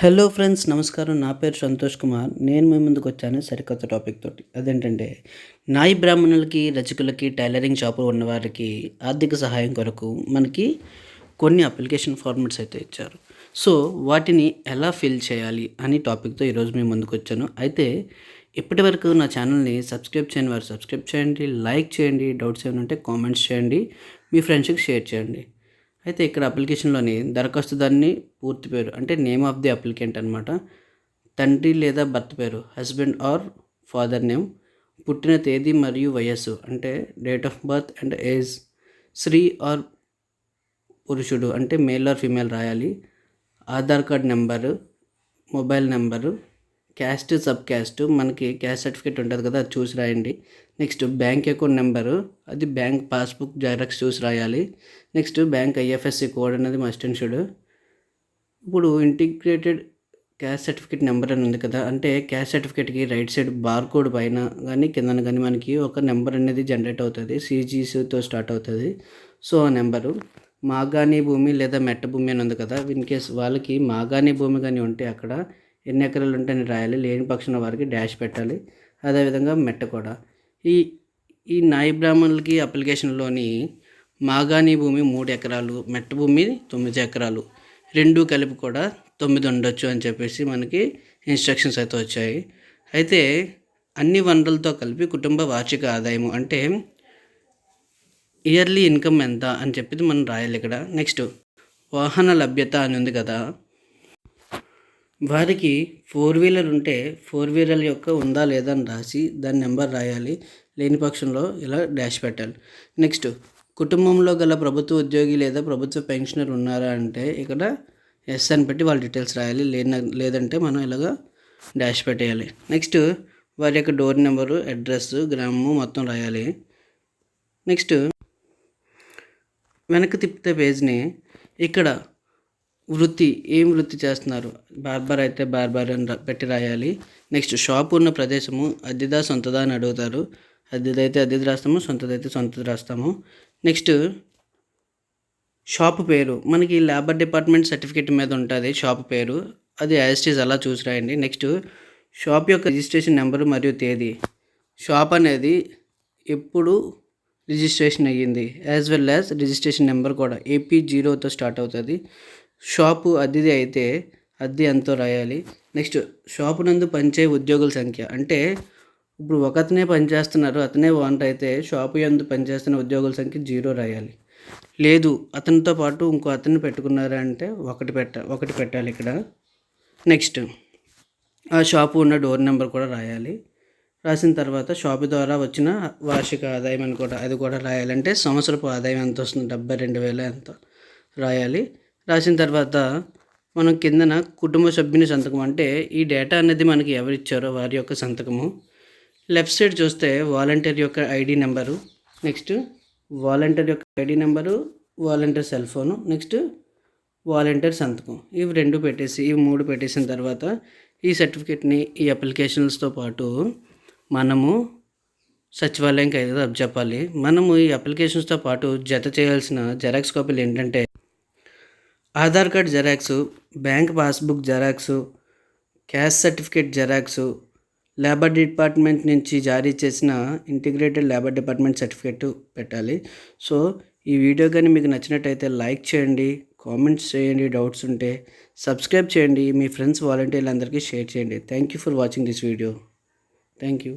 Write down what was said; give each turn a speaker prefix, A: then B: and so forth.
A: Hello friends నమస్కారం. నా పేరు సంతోష్ కుమార్. నేను మీ ముందుకు వచ్చాను సరికొత్త టాపిక్ తోటి. అదేంటంటే నాయి బ్రాహ్మణులకి రచకులకి టైలరింగ్ షాపులు ఉన్నవారికి ఆర్థిక సహాయం కొరకు మనకి కొన్ని అప్లికేషన్ ఫార్మాట్స్ అయితే ఇచ్చారు. సో వాటిని ఎలా ఫిల్ చేయాలి అని టాపిక్తో ఈరోజు మీ ముందుకు వచ్చాను. అయితే ఇప్పటి వరకు నా ఛానల్ని సబ్స్క్రైబ్ చేయని వారు సబ్స్క్రైబ్ చేయండి లైక్ చేయండి డౌట్స్ ఏమైనా ఉంటే కామెంట్స్ చేయండి మీ ఫ్రెండ్స్కి షేర్ చేయండి. అయితే ఇక్కడ అప్లికేషన్లోని దరఖాస్తుదారుని పూర్తి పేరు అంటే నేమ్ ఆఫ్ ది అప్లికెంట్ అనమాట తండ్రి లేదా భర్త పేరు హస్బెండ్ ఆర్ ఫాదర్ నేమ్ పుట్టిన తేదీ మరియు వయస్సు అంటే date of birth and age స్త్రీ ఆర్ పురుషుడు అంటే మేల్ ఆర్ ఫీమేల్ రాయాలి. Aadhaar card number mobile number caste sub caste మనకి క్యాస్ట్ సర్టిఫికేట్ ఉంటుంది కదా అది చూసి రాయండి. నెక్స్ట్ బ్యాంక్ అకౌంట్ నెంబరు అది బ్యాంక్ పాస్బుక్ జెరాక్స్ చూసి రాయాలి. నెక్స్ట్ బ్యాంక్ ఐఎఫ్ఎస్సి కోడ్ అనేది మస్ట్ అండ్ ఇప్పుడు ఇంటిగ్రేటెడ్ క్యాస్ట్ సర్టిఫికేట్ నెంబర్ అని ఉంది కదా అంటే క్యాస్ట్ సర్టిఫికేట్కి రైట్ సైడ్ బార్ కోడ్ పైన కానీ కిందన కానీ మనకి ఒక నెంబర్ అనేది జనరేట్ అవుతుంది సీజీసీతో స్టార్ట్ అవుతుంది. సో ఆ నెంబరు మాగాణి భూమి లేదా మెట్ట భూమి అని ఉంది కదా ఇన్ కేస్ వాళ్ళకి మాగాణి భూమి కానీ ఉంటే అక్కడ ఎన్ని ఎకరాలు ఉంటే రాయాలి. లేని పక్షాన వారికి డాష్ పెట్టాలి. అదేవిధంగా మెట్ట కూడా. ఈ ఈ నాయి బ్రాహ్మణులకి అప్లికేషన్లోని మాగాణి భూమి మూడు ఎకరాలు మెట్ట భూమి తొమ్మిది ఎకరాలు. రెండు కలిపి కూడా తొమ్మిది ఉండొచ్చు అని చెప్పేసి మనకి ఇన్స్ట్రక్షన్స్ అయితే వచ్చాయి. అయితే అన్ని వనరులతో కలిపి కుటుంబ వార్షిక ఆదాయము అంటే ఇయర్లీ ఇన్కమ్ ఎంత అని చెప్పి మనం రాయాలి ఇక్కడ. నెక్స్ట్ వాహన లభ్యత అని ఉంది కదా. వారికి ఫోర్ వీలర్ ఉంటే ఫోర్ వీలర్ యొక్క ఉందా లేదా అని రాసి దాని నెంబర్ రాయాలి. లేని పక్షంలో ఇలా డాష్ పెట్టాలి. నెక్స్ట్ కుటుంబంలో గల ప్రభుత్వ ఉద్యోగి లేదా ప్రభుత్వ పెన్షనర్ ఉన్నారా అంటే ఇక్కడ ఎస్ అని పెట్టి వాళ్ళ డీటెయిల్స్ రాయాలి. లేన లేదంటే మనం ఇలాగ డాష్ పెట్టేయాలి. నెక్స్ట్ వారి యొక్క డోర్ నెంబరు అడ్రస్ గ్రామము మొత్తం రాయాలి. నెక్స్ట్ వెనక్కి తిప్పితే పేజ్ని ఇక్కడ వృత్తి ఏం వృత్తి చేస్తున్నారు? బార్బర్ అయితే బార్బర్ అని పెట్టి రాయాలి. నెక్స్ట్ షాప్ ఉన్న ప్రదేశము అద్దెదా సొంతదా అని అడుగుతారు. అద్దెదైతే అద్దెది రాస్తాము సొంతదైతే సొంతది రాస్తాము. నెక్స్ట్ షాప్ పేరు. మనకి లేబర్ డిపార్ట్మెంట్ సర్టిఫికేట్ మీద ఉంటుంది షాప్ పేరు. అది యాజిటీస్ అలా చూసి రాయండి. నెక్స్ట్ షాప్ యొక్క రిజిస్ట్రేషన్ నెంబరు మరియు తేదీ. షాప్ అనేది ఎప్పుడు రిజిస్ట్రేషన్ అయ్యింది as well as registration number కూడా ఏపీ జీరోతో స్టార్ట్ అవుతుంది. షాపు అద్దెది అయితే అద్దె ఎంతో రాయాలి. నెక్స్ట్ షాపు నందు పనిచే ఉద్యోగుల సంఖ్య. అంటే ఇప్పుడు ఒకతనే పనిచేస్తున్నారు అతనే ఓనర్ అయితే షాపు ఎందు పనిచేస్తున్న ఉద్యోగుల సంఖ్య జీరో రాయాలి. లేదు అతనితో పాటు ఇంకో అతన్ని పెట్టుకున్నారా అంటే ఒకటి పెట్ట ఒకటి పెట్టాలి ఇక్కడ. నెక్స్ట్ ఆ షాపు ఉన్న డోర్ నెంబర్ కూడా రాయాలి. రాసిన తర్వాత షాపు ద్వారా వచ్చిన వార్షిక ఆదాయం అని కూడా అది కూడా రాయాలంటే సంవత్సరపు ఆదాయం ఎంత వస్తుంది? డెబ్బై రెండు వేల ఎంత రాయాలి. రాసిన తర్వాత మనం కిందన కుటుంబ సభ్యుని సంతకం అంటే ఈ డేటా అనేది మనకి ఎవరిచ్చారో వారి యొక్క సంతకము. లెఫ్ట్ సైడ్ చూస్తే వాలంటీర్ యొక్క ఐడి నెంబరు నెక్స్ట్ వాలంటీర్ యొక్క ID number volunteer cell phone next volunteer సంతకం. ఇవి రెండు పెట్టేసి ఇవి మూడు పెట్టేసిన తర్వాత ఈ సర్టిఫికేట్ని ఈ అప్లికేషన్స్తో పాటు మనము సచివాలయంకి అయితే చెప్పాలి మనము ఈ అప్లికేషన్స్తో పాటు జత చేయాల్సిన జెరాక్స్ కాపీలు ఏంటంటే Aadhaar card xerox bank passbook xerox caste certificate xerox labour department నుంచి జారీ చేసిన ఇంటిగ్రేటెడ్ లేబర్ డిపార్ట్మెంట్ సర్టిఫికేట్ పెట్టాలి. సో ఈ వీడియో కానీ మీకు నచ్చినట్టయితే లైక్ చేయండి కామెంట్స్ చేయండి డౌట్స్ ఉంటే సబ్స్క్రైబ్ చేయండి మీ ఫ్రెండ్స్ వాలంటీర్లందరికీ షేర్ చేయండి. Thank you for watching this video. Thank you.